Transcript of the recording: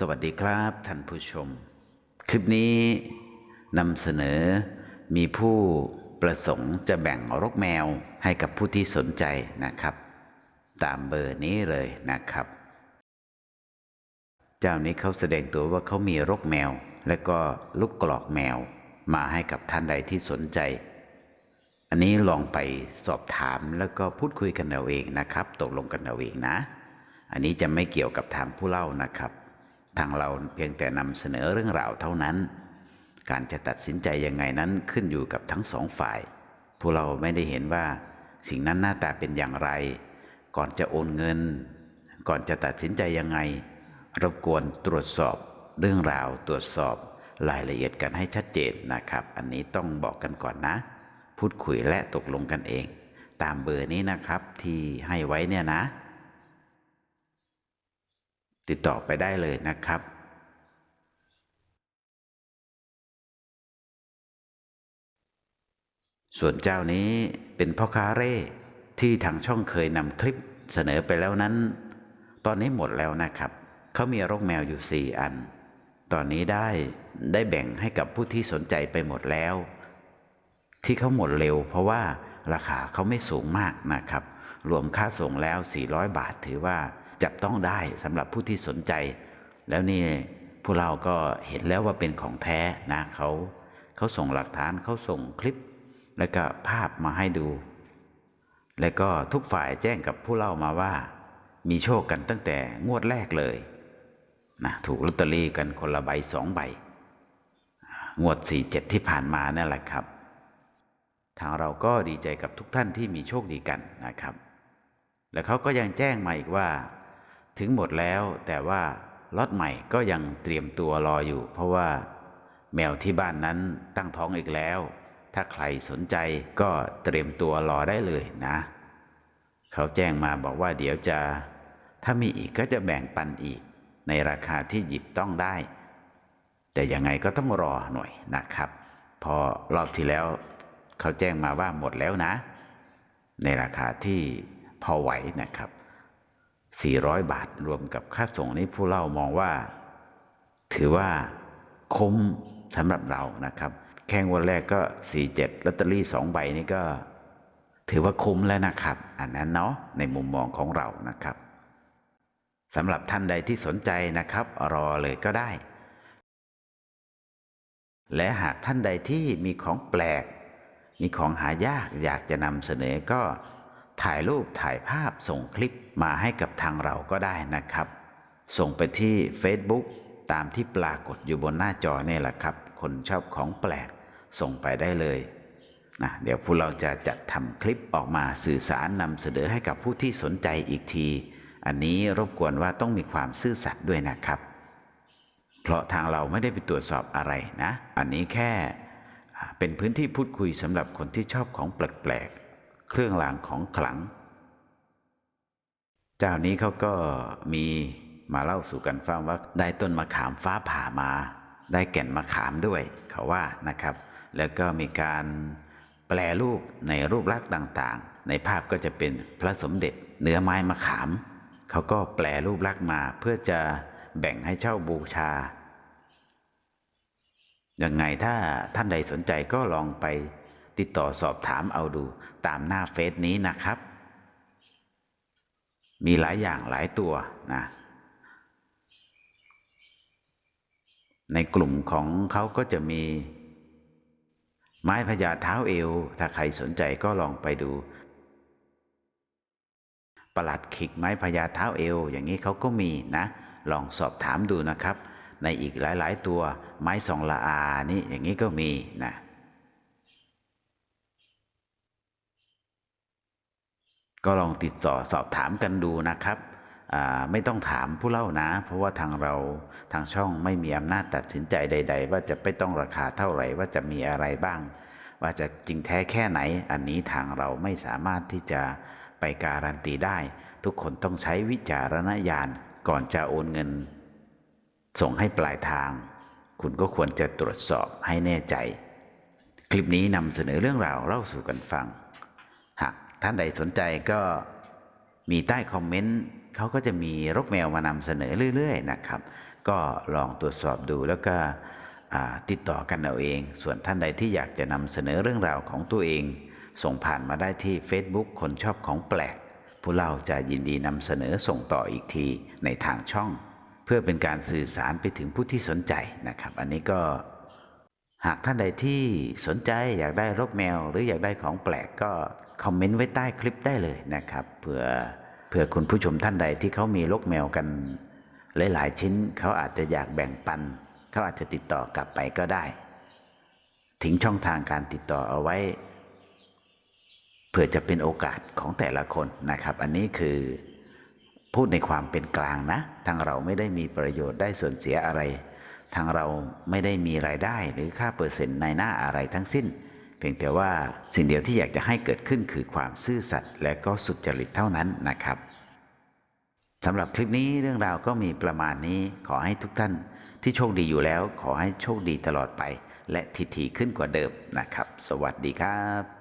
สวัสดีครับท่านผู้ชม คลิปนี้นำเสนอมีผู้ประสงค์จะแบ่งรกแมวให้กับผู้ที่สนใจนะครับ ตามเบอร์นี้เลยนะครับ เจ้านี้เขาแสดงตัวว่าเขามีรกแมว และก็ลูกกรอกแมวมาให้กับท่านใดที่สนใจ อันนี้ลองไปสอบถามแล้วก็พูดคุยกันเอาเองนะครับ ตกลงกันเอาเองนะ อันนี้จะไม่เกี่ยวกับทางผู้เล่านะครับ ทางเราเพียงแต่นำเสนอเรื่องราวเท่านั้น การจะตัดสินใจยังไงนั้นขึ้นอยู่กับทั้งสองฝ่ายผู้เราไม่ได้เห็นว่า สิ่งนั้นหน้าตาเป็นอย่างไร ก่อนจะโอนเงิน ก่อนจะตัดสินใจยังไง รบกวนตรวจสอบเรื่องราวตรวจสอบรายละเอียดกันให้ชัดเจนนะครับ อันนี้ต้องบอกกันก่อนนะ พูดคุยและตกลงกันเอง ตามเบอร์นี้นะครับที่ให้ไว้เนี่ยนะ ติดต่อไปได้เลยนะครับส่วนเจ้านี้เป็นพ่อค้าเร่ที่ทางช่องเคยนำคลิปเสนอไปแล้วนั้น ตอนนี้หมดแล้วนะครับ เขามีรกแมวอยู่สี่อัน ตอนนี้ได้ได้แบ่งให้กับผู้ที่สนใจไปหมดแล้ว ที่เขาหมดเร็ว เพราะว่าราคาเขาไม่สูงมากนะครับ รวมค่าส่งแล้ว 400 บาทถือว่า จับต้องได้สำหรับผู้ที่สนใจ แล้วนี่พวกเราก็เห็นแล้วว่าเป็นของแท้นะเขาเขาส่งหลักฐานเขาส่งคลิป แล้วก็ภาพมาให้ดู แล้วก็ทุกฝ่ายแจ้งกับผู้เล่ามาว่า มีโชคกันตั้งแต่งวดแรกเลยนะถูกลอตเตอรี่กันคนละใบสองใบ งวดสี่เจ็ดที่ผ่านมานั่นแหละครับ ทางเราก็ดีใจกับทุกท่านที่มีโชคดีกันนะครับ แล้วเขาก็ยังแจ้งมาอีกว่า ถึงหมดแล้วแต่ว่าล็อตใหม่ก็ยังเตรียมตัวรออยู่ เพราะว่าแมวที่บ้านนั้นตั้งท้องอีกแล้ว ถ้าใครสนใจก็เตรียมตัวรอได้เลยนะ เขาแจ้งมาบอกว่าเดี๋ยวจะ ถ้ามีอีกก็จะแบ่งปันอีก ในราคาที่หยิบต้องได้ แต่ยังไงก็ต้องรอหน่อยนะครับ พอรอบที่แล้ว เขาแจ้งมาว่าหมดแล้วนะ ในราคาที่พอไหวนะครับ 400 บาทรวมกับค่าส่งนี้ผู้เล่ามองว่า ถือว่าคุ้มสำหรับเรานะครับแค่งวันแรกก็ 47ลอตเตอรี่2ใบนี้ก็ ถือว่าคุ้มแล้วนะครับ อันนั้นเนาะในมุมมองของเรานะครับสำหรับท่านใดที่สนใจนะครับ รอเลยก็ได้ และหากท่านใดที่มีของแปลก มีของหายากอยากจะนำเสนอก็ ถ่ายรูปถ่ายภาพส่งคลิปมาให้กับทางเราก็ได้นะครับ ส่งไปที่ Facebook ตามที่ปรากฏอยู่บนหน้าจอนี่แหละครับ คนชอบของแปลกส่งไปได้เลยนะเดี๋ยวพวกเราจะจัดทำคลิปออกมาสื่อสารนำเสนอให้กับผู้ที่สนใจอีกที อันนี้รบกวนว่าต้องมีความซื่อสัตย์ด้วยนะครับ เพราะทางเราไม่ได้ไปตรวจสอบอะไรนะ อันนี้แค่เป็นพื้นที่พูดคุยสำหรับคนที่ชอบของแปลกๆ เครื่องรางของขลัง เจ้านี้เขาก็มีมาเล่าสู่กันฟังว่าได้ต้นมะขามฟ้าผ่ามา ได้แก่นมะขามด้วยเขาว่านะครับ แล้วก็มีการแปลรูปในรูปลักษณ์ต่างๆ ในภาพก็จะเป็นพระสมเด็จเนื้อไม้มะขาม เขาก็แปลรูปลักษณ์มาเพื่อจะแบ่งให้เช่าบูชายังไงถ้าท่านใดสนใจก็ลองไป ติดต่อสอบถามเอาดูตามหน้าเฟซนี้นะครับ มีหลายอย่างหลายตัวนะในกลุ่มของเขาก็จะมี ไม้พญาเท้าเอว ถ้าใครสนใจก็ลองไปดู ประหลัดขิกไม้พญาเท้าเอว อย่างนี้เขาก็มีนะ ลองสอบถามดูนะครับ ในอีกหลาย ๆ ตัวไม้สองละอานี่อย่างนี้ก็มีนะ ก็ลองติดต่อสอบถามกันดูนะครับไม่ต้องถามผู้เล่านะ เพราะว่าทางเราทางช่องไม่มีอำนาจตัดสินใจใด ๆ ว่าจะไปต้องราคาเท่าไหร่ว่าจะมีอะไรบ้าง ว่าจะจริงแท้แค่ไหน อันนี้ทางเราไม่สามารถที่จะไปการันตีได้ ทุกคนต้องใช้วิจารณญาณก่อนจะโอนเงิน ส่งให้ปลายทาง คุณก็ควรจะตรวจสอบให้แน่ใจ คลิปนี้นำเสนอเรื่องราวเล่าสู่กันฟัง ท่านใดสนใจก็มีใต้คอมเมนต์เขาก็จะมีรกแมวมานำเสนอเรื่อย ๆ นะครับ ก็ลองตรวจสอบดูแล้วก็ติดต่อกันเอาเอง ส่วนท่านใดที่อยากจะนำเสนอเรื่องราวของตัวเอง ส่งผ่านมาได้ที่ Facebook คนชอบของแปลก ผู้เราจะยินดีนำเสนอส่งต่ออีกทีในทางช่อง เพื่อเป็นการสื่อสารไปถึงผู้ที่สนใจนะครับ อันนี้ก็ หากท่านใดที่สนใจอยากได้รกแมว หรืออยากได้ของแปลกก็คอมเมนต์ไว้ใต้คลิปได้เลยนะครับเผื่อเผื่อคุณผู้ชมท่านใดที่เขามีรกแมวกัน หลายๆชิ้นเขาอาจจะอยากแบ่งปันเขาอาจจะติดต่อกลับไปก็ได้ทิ้งช่องทางการติดต่อเอาไว้เพื่อจะเป็นโอกาสของแต่ละคนนะครับ อันนี้คือพูดในความเป็นกลางนะ ทางเราไม่ได้มีประโยชน์ได้ส่วนเสียอะไร ทางเราไม่ได้มีรายได้หรือค่าเปอร์เซ็นต์ในหน้าอะไรทั้งสิ้น เพียงแต่ว่าสิ่งเดียวที่อยากจะให้เกิดขึ้นคือความซื่อสัตย์และก็สุจริตเท่านั้นนะครับสำหรับคลิปนี้เรื่องราวก็มีประมาณนี้ขอให้ทุกท่านที่โชคดีอยู่แล้ว ขอให้โชคดีตลอดไป และทิถีขึ้นกว่าเดิมนะครับ สวัสดีครับ